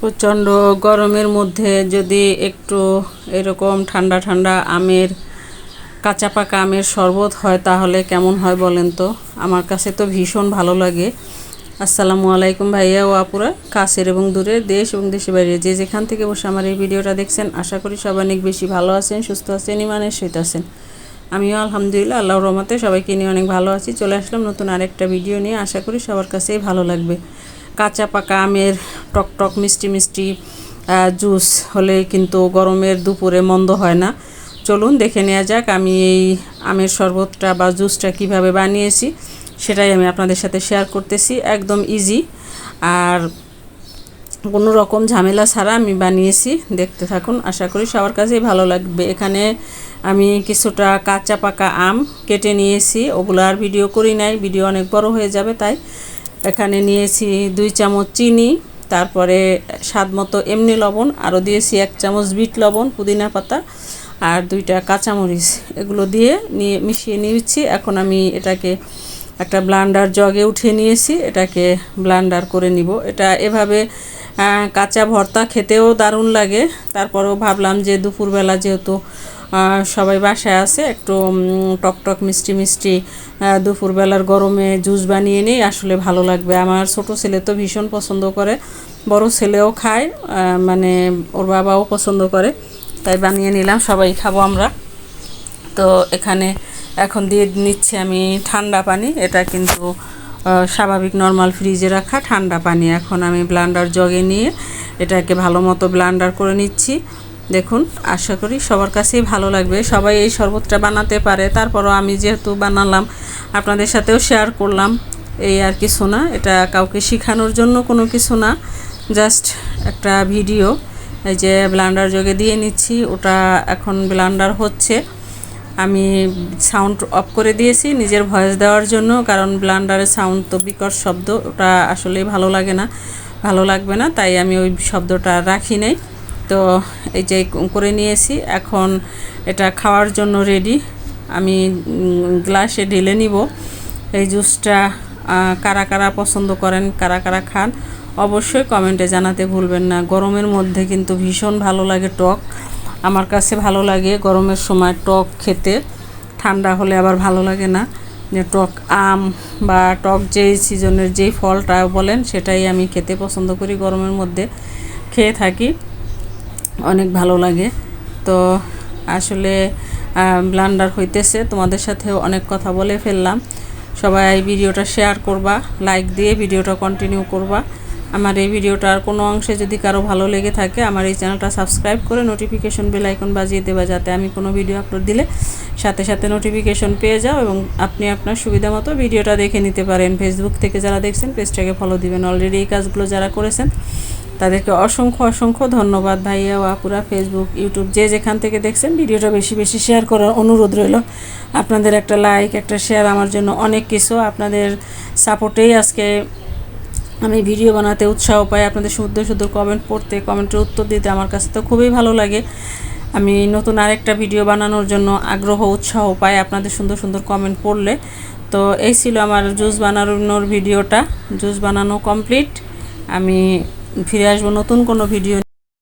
প্রচণ্ড গরমের মধ্যে যদি একটু এরকম ঠান্ডা ঠান্ডা আমের, কাঁচা পাকা আমের শরবত হয় তাহলে কেমন হয় বলেন তো? আমার কাছে তো ভীষণ ভালো লাগে। আসসালামু আলাইকুম ভাইয়া ও আপুরা, কাছের এবং দূরের দেশ এবং দেশের বাইরে যে যেখান থেকে বসে আমার এই ভিডিওটা দেখছেন, আশা করি সবাই অনেক বেশি ভালো আছেন, সুস্থ আছেন ইমানের সহিত আছেন। আমিও আলহামদুলিল্লাহ আল্লাহ রহমতে সবাইকে নিয়ে অনেক ভালো আছি। চলে আসলাম নতুন আরেকটা ভিডিও নিয়ে, আশা করি সবার কাছেই ভালো লাগবে। কাঁচা পাকা আমের টক টক মিষ্টি মিষ্টি জুস হলে কিন্তু গরমের দুপুরে মন্দ হয় না। চলুন দেখে নেওয়া যাক আমি এই আমের শরবতটা বা জুসটা কীভাবে বানিয়েছি, সেটাই আমি আপনাদের সাথে শেয়ার করতেছি, একদম ইজি আর কোনো রকম ঝামেলা ছাড়া আমি বানিয়েছি, দেখতে থাকুন, আশা করি সবার কাছেই ভালো লাগবে। এখানে আমি কিছুটা কাঁচা পাকা আম কেটে নিয়েছি, ওগুলো আর ভিডিও করি নাই ভিডিও অনেক বড় হয়ে যাবে তাই। এখানে নিয়েছি দুই চামচ চিনি তারপরে স্বাদ মতো এমনি লবণ, আরও দিয়েছি এক চামচ বিট লবণ, পুদিনা পাতা আর দুইটা কাঁচামরিচ। এগুলো দিয়ে নিয়ে মিশিয়ে নিয়েছি। এখন আমি এটাকে একটা ব্লান্ডার জগে উঠিয়ে নিয়েছি। এটাকে ব্লান্ডার করে নিব। এটা এভাবে কাঁচা ভর্তা খেতেও দারুণ লাগে। তারপরেও ভাবলাম যে দুপুরবেলা যেহেতু সবাই বাসায় আছে একটু উম, টক টক মিষ্টি মিষ্টি দুপুরবেলার গরমে জুস বানিয়ে নিই আসলে ভালো লাগবে। আমার ছোট ছেলে তো ভীষণ পছন্দ করে বড় ছেলেও খায় মানে ওর বাবাও পছন্দ করে তাই বানিয়ে নিলাম সবাই খাব আমরা। তো এখানে এখন দিয়ে নিচ্ছি আমি ঠান্ডা পানি এটা কিন্তু স্বাভাবিক নর্মাল ফ্রিজে রাখা ঠান্ডা পানি। এখন আমি ব্লান্ডার জগে নিয়ে এটাকে ভালো মতো ব্লান্ডার করে নিচ্ছি। দেখুন, আশা করি সবার কাছেই ভালো লাগবে। সবাই এই শরবতটা বানাতে পারে। তারপরও আমি যেহেতু বানালাম, আপনাদের সাথেও শেয়ার করলাম। এই আর কিছু না, এটা কাউকে শেখানোর জন্য কোনো কিছু না জাস্ট একটা ভিডিও এই যে ব্লান্ডার জগে দিয়ে নিচ্ছি, ওটা এখন ব্লান্ডার হচ্ছে। আমি সাউন্ড অফ করে দিয়েছি নিজের ভয়েস দেওয়ার জন্য, কারণ ব্লান্ডারের সাউন্ড তো বিকট শব্দ, ওটা আসলে ভালো লাগে না। ভালো লাগবে না, তাই আমি ওই শব্দটা রাখি নাই। তো এই যে করে নিয়েছি, এখন এটা খাওয়ার জন্য রেডি আমি গ্লাসে ঢেলে নিব। এই জুসটা কারা কারা পছন্দ করেন, কারা কারা খান, অবশ্যই কমেন্টে জানাতে ভুলবেন না। গরমের মধ্যে কিন্তু ভীষণ ভালো লাগে টক। আমার কাছে ভালো লাগে গরমের সময় টক খেতে। ঠান্ডা হলে আবার ভালো লাগে না। যে টক আম বা টক যেই সিজনের যেই ফলটা বলেন, সেটাই আমি খেতে পছন্দ করি গরমের মধ্যে। খেয়ে থাকি। অনেক ভালো লাগে। তো আসলে ব্লান্ডার হইতেছে, তোমাদের সাথেও অনেক কথা বলে ফেললাম। সবাই ভিডিওটা শেয়ার করবা লাইক দিয়ে ভিডিওটা কন্টিনিউ করবা। আমার এই ভিডিওটার কোনো অংশে যদি কারও ভালো লেগে থাকে, আমার এই চ্যানেলটা সাবস্ক্রাইব করে নোটিফিকেশন বেল আইকন বাজিয়ে দেবা, যাতে আমি কোনো ভিডিও আপলোড দিলে সাথে সাথে নোটিফিকেশন পেয়ে যাও এবং আপনি আপনার সুবিধা মতো ভিডিওটা দেখে নিতে পারেন। ফেসবুক থেকে যারা দেখছেন পেজটাকে ফলো দিবেন। অলরেডি এই কাজগুলো যারা করেছেন তাদেরকে অসংখ্য অসংখ্য ধন্যবাদ ভাইয়া ও আপুরা ফেসবুক ইউটিউব যে যেখান থেকে দেখছেন ভিডিওটা বেশি বেশি শেয়ার করার অনুরোধ রইল। আপনাদের একটা লাইক একটা শেয়ার আমার জন্য অনেক কিছু। আপনাদের সাপোর্টেই আজকে আমি ভিডিও বানাতে উৎসাহ পাই, আপনাদের সুন্দর সুন্দর কমেন্ট পড়তে কমেন্টের উত্তর দিতে আমার কাছে তো খুবই ভালো লাগে। আমি নতুন আরেকটা ভিডিও বানানোর জন্য আগ্রহ, উৎসাহ পাই আপনাদের সুন্দর সুন্দর কমেন্ট পড়লে। তো এই ছিল আমার জুস বানানোর ভিডিওটা। জুস বানানো কমপ্লিট আমি ফিরে আসব নতুন কোনো ভিডিও